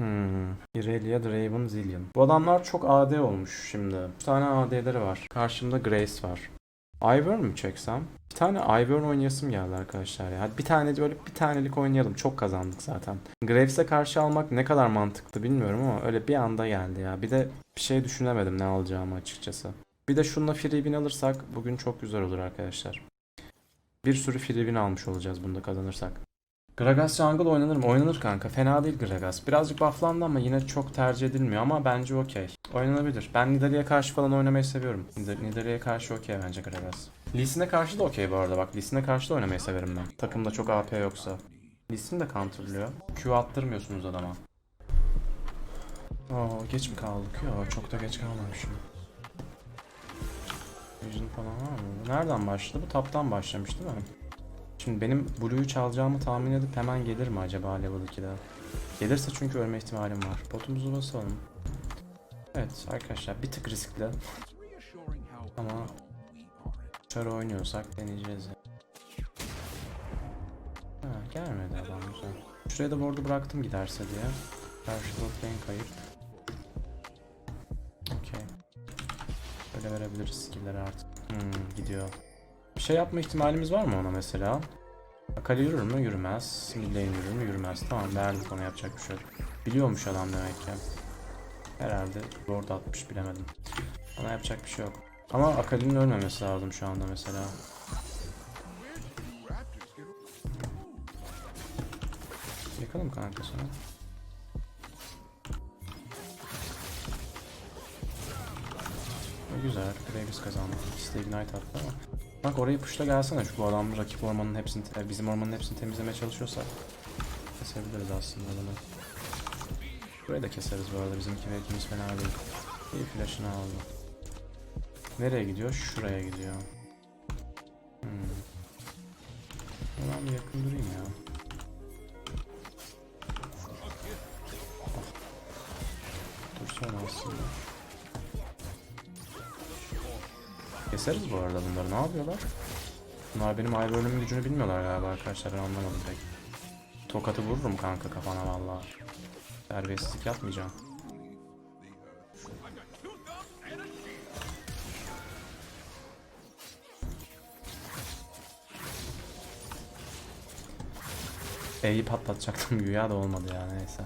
Hmm. Irelia, Draven, Zillion. Bu adamlar çok AD olmuş şimdi. 3 tane AD'leri var. Karşımda Grace var. Ivern mı çeksem? Bir tane Ivern oynayasım geldi arkadaşlar ya. Bir tane böyle bir tanelik oynayalım. Çok kazandık zaten. Graves'e karşı almak ne kadar mantıklı bilmiyorum ama öyle bir anda geldi ya. Bir de bir şey düşünemedim ne alacağımı açıkçası. Bir de şununla free alırsak bugün çok güzel olur arkadaşlar. Bir sürü free almış olacağız bunda kazanırsak. Gragas jungle oynanır mı? Oynanır kanka. Fena değil Gragas. Birazcık bufflandı ama yine çok tercih edilmiyor ama bence okey. Oynanabilir. Ben Nidalee'ye karşı falan oynamayı seviyorum. Nida- Nidalee'ye karşı okey bence Gragas. Lee Sin'e karşı da okey bu arada bak. Lee Sin'e karşı da oynamayı severim ben. Takımda çok AP yoksa. Lee Sin de counterlıyor. Q attırmıyorsunuz adama. Oo geç mi kaldık? Yok çok da geç kalmamışım. Vision falan var mı? Nereden başladı? Bu taptan başlamış değil mi? Şimdi benim Blue'yu çalacağımı tahmin edip hemen gelir mi acaba level 2'de? Gelirse çünkü ölme ihtimalim var. Potumuzu basalım. Evet arkadaşlar bir tık riskli. Ama Char oynuyorsak deneyeceğiz. ya. Ha, gelmedi adam güzel. Şuraya da ward'u bıraktım giderse diye. Karşı bot lane kayıp. Okey. Böyle verebiliriz skill'leri artık. Hmm, gidiyor. Bir şey yapma ihtimalimiz var mı ona mesela? Akali yürür mü? Yürümez. Mid lane yürür mü? Yürümez. Tamam verdik ona yapacak bir şey yok. Biliyormuş adam demek ki. Herhalde ward atmış bilemedim. Ona yapacak bir şey yok. Ama Akali'nin ölmemesi lazım şu anda mesela. Yakalım kanka sana. Güzel. Graves kazandı. İkisi de ignite attı ama. Bak orayı pushla gelsene şu adam rakip ormanın hepsini, bizim ormanın hepsini temizlemeye çalışıyorsa kesebiliriz aslında bunu. Burayı da keseriz bu arada bizimki belkimiz fena değil. İyi flash'ını aldı. Nereye gidiyor? Şuraya gidiyor. Hmm. Bir yakın durayım ya. Dursana aslında. Keseriz bu arada bunları. Ne yapıyorlar? Bunlar benim ay bölümün gücünü bilmiyorlar galiba arkadaşlar. Ben anlamadım pek. Tokatı vururum kanka kafana valla. Terbiyesizlik yapmayacağım. E'yi patlatacaktım güya da olmadı ya neyse.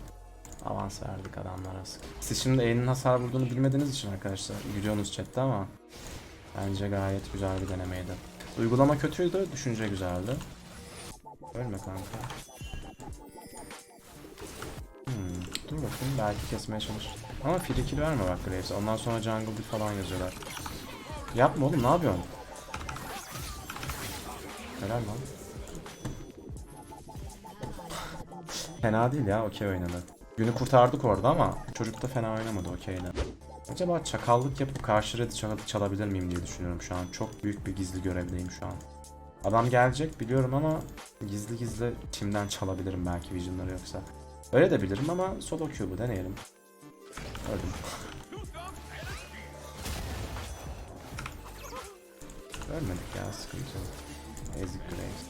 Avans verdik adamlara. Siz şimdi E'nin hasar vurduğunu bilmediğiniz için arkadaşlar gülüyorsunuz chatte ama bence gayet güzel bir denemeydi. Uygulama kötüydü, düşünce güzeldi. Ölme kanka. Hmm, dur bakayım belki kesmeye çalış. Ama free kill verme bak Graves'e. Ondan sonra jungle diff falan yazıyorlar. Yapma oğlum ne yapıyorsun? Helal lan. Fena değil ya okey oynadı. Günü kurtardık orada ama çocuk da fena oynamadı okeyde. Acaba çakallık yapıp karşı red'i çal- çalabilir miyim diye düşünüyorum şu an. Çok büyük bir gizli görevdeyim şu an. Adam gelecek biliyorum ama gizli gizli timden çalabilirim belki visionları yoksa. Öyle de bilirim ama solo bu deneyelim. Öldüm. Ölmedik ya sıkıntı yok. Ezik Graves.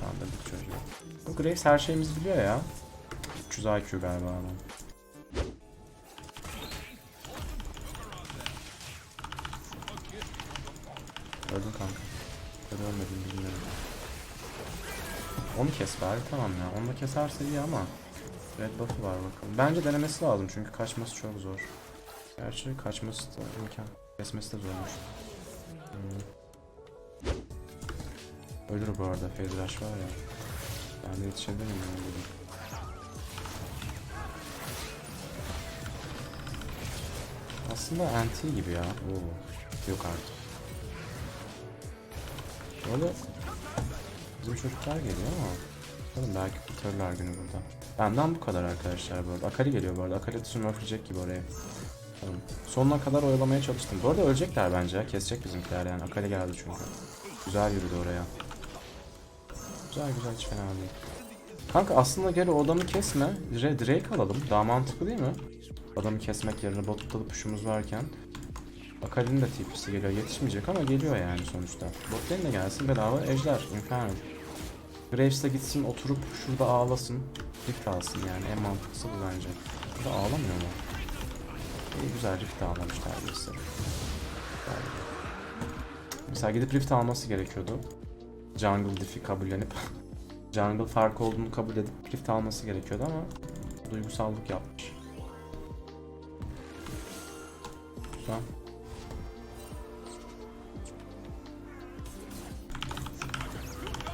Kandırdık çocuğu. Bu Graves her şeyimizi biliyor ya. 300 IQ galiba adam. Ölmedin bilmiyorum. Onu kes bari tamam ya. Onu da keserse iyi ama. Red buff'ı var bakalım. Bence denemesi lazım çünkü kaçması çok zor. Gerçi kaçması da imkan. Kesmesi de zormuş. Hmm. Ölür bu arada Rush var ya. Ben de yetişebilirim yani dedim. Aslında anti gibi ya. Oo. Yok artık. Böyle bizim çocuklar geliyor ama bakalım belki kurtarırlar günü burada. Benden bu kadar arkadaşlar bu arada. Akali geliyor bu arada. Akali smurflayacak gibi oraya. Bakalım. Sonuna kadar oyalamaya çalıştım. Bu arada ölecekler bence. Kesecek bizimkiler yani. Akali geldi çünkü. Güzel yürüdü oraya. Güzel güzel hiç fena değil. Kanka aslında gel o adamı kesme. Dra- Drake alalım. Daha mantıklı değil mi? Adamı kesmek yerine botta da push'umuz varken. Akali'nin de TP'si geliyor. Yetişmeyecek ama geliyor yani sonuçta. Bot lane de gelsin bedava ejder. Inferno. Graves'e gitsin oturup şurada ağlasın. Rift alsın yani en mantıklısı bu bence. Burada ağlamıyor mu? İyi güzel Rift almamış terbiyesi. Mesela gidip Rift alması gerekiyordu. Jungle diff'i kabullenip Jungle fark olduğunu kabul edip Rift alması gerekiyordu ama duygusallık yapmış. Güzel.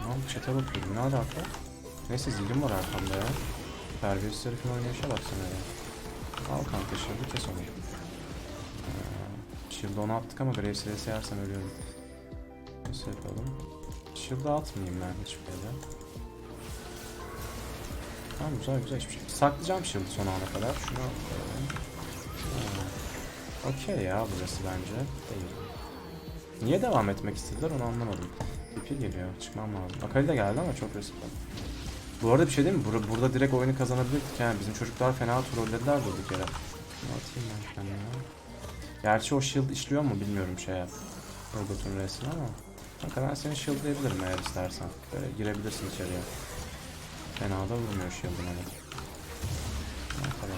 Tamam chat'e bakıyorum ne alaka? Neyse zilim var arkamda ya. Terbiyesiz herifin oynayışa baksana ya. Al kanka shield'ı kes onu. Ee, shield'ı ona attık ama Graves'e de yersem ölüyorum. Nasıl yapalım? Shield'ı atmayayım ben hiçbir yere. Tamam güzel güzel hiçbir şey. Saklayacağım shield'ı son ana kadar. Şunu koyalım. Ha. Okey ya burası bence. Değil. Niye devam etmek istediler onu anlamadım. BP geliyor. Çıkmam lazım. Akali de geldi ama çok riskli. Bu arada bir şey değil mi? Bur- burada direkt oyunu kazanabilirdik yani. Bizim çocuklar fena trollediler durduk yere. Şunu atayım ben kendime. Gerçi o shield işliyor mu bilmiyorum şeye. Urgot'un resmi ama. Kanka ben seni shieldlayabilirim eğer istersen. Böyle girebilirsin içeriye. Fena da vurmuyor shield'ın hani. Ne.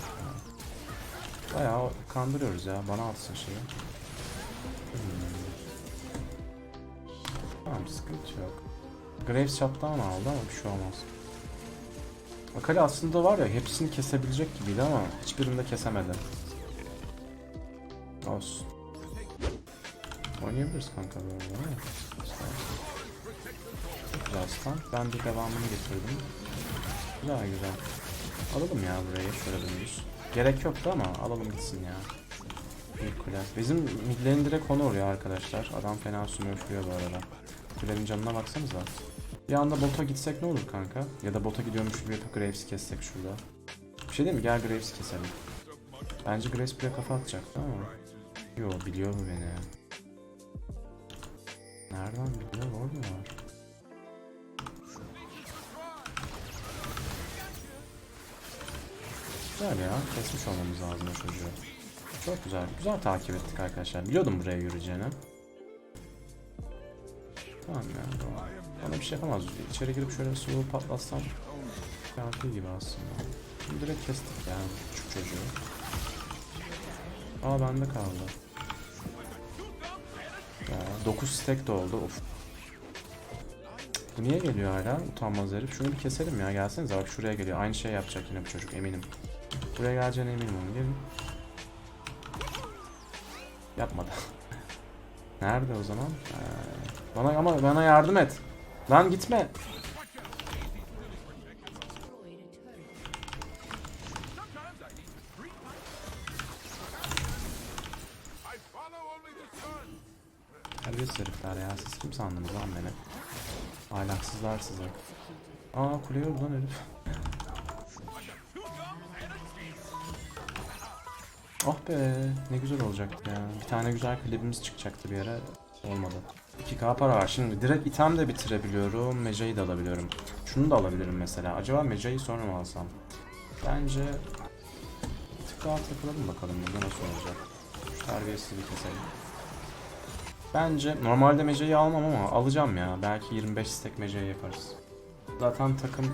Bayağı kandırıyoruz ya. Bana atsın şeyi. Sıkıntı yok. Graves shutdown aldı ama bir şey olmaz. Akali aslında var ya hepsini kesebilecek gibiydi ama hiçbirini de kesemedi. Olsun. Oynayabiliriz kanka böyle değil mi? Güzel stun. Ben de devamını getirdim. Güzel güzel. Alalım ya burayı şöyle dümdüz. Gerek yoktu ama alalım gitsin ya. Bir kule. Bizim midlerin direkt konu oluyor arkadaşlar. Adam fena sümürflüyor bu arada. Kulenin canına baksanıza. Bir anda bota gitsek ne olur kanka? Ya da bota gidiyormuş gibi yapıp Graves'i kessek şurada. Bir şey değil mi? Gel Graves'i keselim. Bence Graves buraya kafa atacaktı ama. Yo biliyor mu beni? Nereden biliyor? Orada var. Güzel ya. Kesmiş olmamız lazım o çocuğu. Çok güzel. Güzel takip ettik arkadaşlar. Biliyordum buraya yürüyeceğini. Tamam ya. Bana bir şey yapamaz. İçeri girip şöyle bir sulu patlatsam kafi gibi aslında. Şimdi direkt kestik ya şu çocuğu. Aa bende kaldı. Ya 9 stack de oldu. Of. Bu niye geliyor hala? Utanmaz herif. Şunu bir keselim ya. Gelsenize bak şuraya geliyor. Aynı şey yapacak yine bu çocuk eminim. Buraya geleceğine eminim. Gelin. Yapmadı. Nerede o zaman? Ee, bana ama bana yardım et. Lan gitme. Terbiyesiz herifler ya. Siz kim sandınız lan beni? Ahlaksızlar size. Aa kuleye vurdu lan herif. Oh be ne güzel olacaktı ya. Bir tane güzel klibimiz çıkacaktı bir yere. Olmadı. 2k para var. Şimdi direkt item de bitirebiliyorum. Meca'yı da alabiliyorum. Şunu da alabilirim mesela. Acaba Meca'yı sonra mı alsam? Bence bir tık daha takılalım bakalım burada nasıl olacak. Şu terbiyesizliği keselim. Bence normalde Meca'yı almam ama alacağım ya. Belki 25 stack Meca'yı yaparız. Zaten takım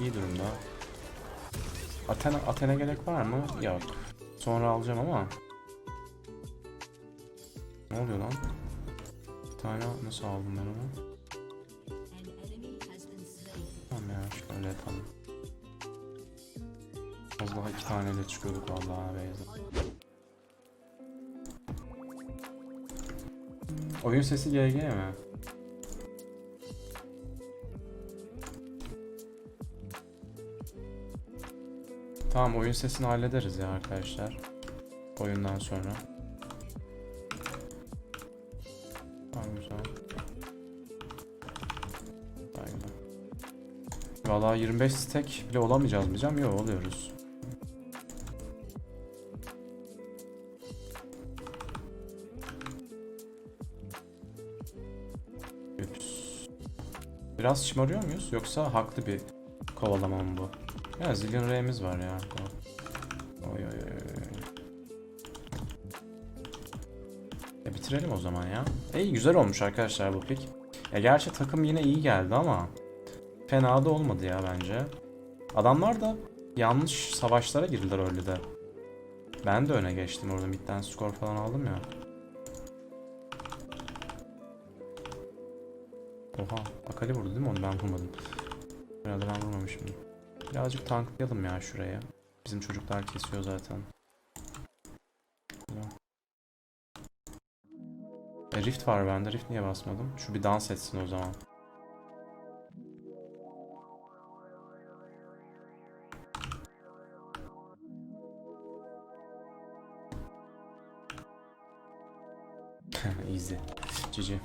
iyi durumda. Athena, Athena gerek var mı? Yok. Sonra alacağım ama. Ne oluyor lan? Bir tane nasıl aldım ben onu? Tamam ya şöyle yapalım. Az daha iki taneyle çıkıyorduk vallahi Beyza. Oyun sesi GG mi? Tamam oyun sesini hallederiz ya arkadaşlar. Oyundan sonra. Tamam güzel. Aynen. Valla 25 stack bile olamayacağız diyeceğim. Yok oluyoruz. Biraz şımarıyor muyuz? Yoksa haklı bir kovalama mı bu? Ya zillion R'miz var ya. Oy oy oy. E bitirelim o zaman ya. E iyi güzel olmuş arkadaşlar bu pik. Ya gerçi takım yine iyi geldi ama fena da olmadı ya bence. Adamlar da yanlış savaşlara girdiler öyle de. Ben de öne geçtim orada midden skor falan aldım ya. Oha Akali vurdu değil mi onu ben vurmadım. Herhalde ben vurmamışım. Birazcık tanklayalım ya şuraya. Bizim çocuklar kesiyor zaten. E, Rift var bende. Rift niye basmadım? Şu bir dans etsin o zaman. Easy. GG.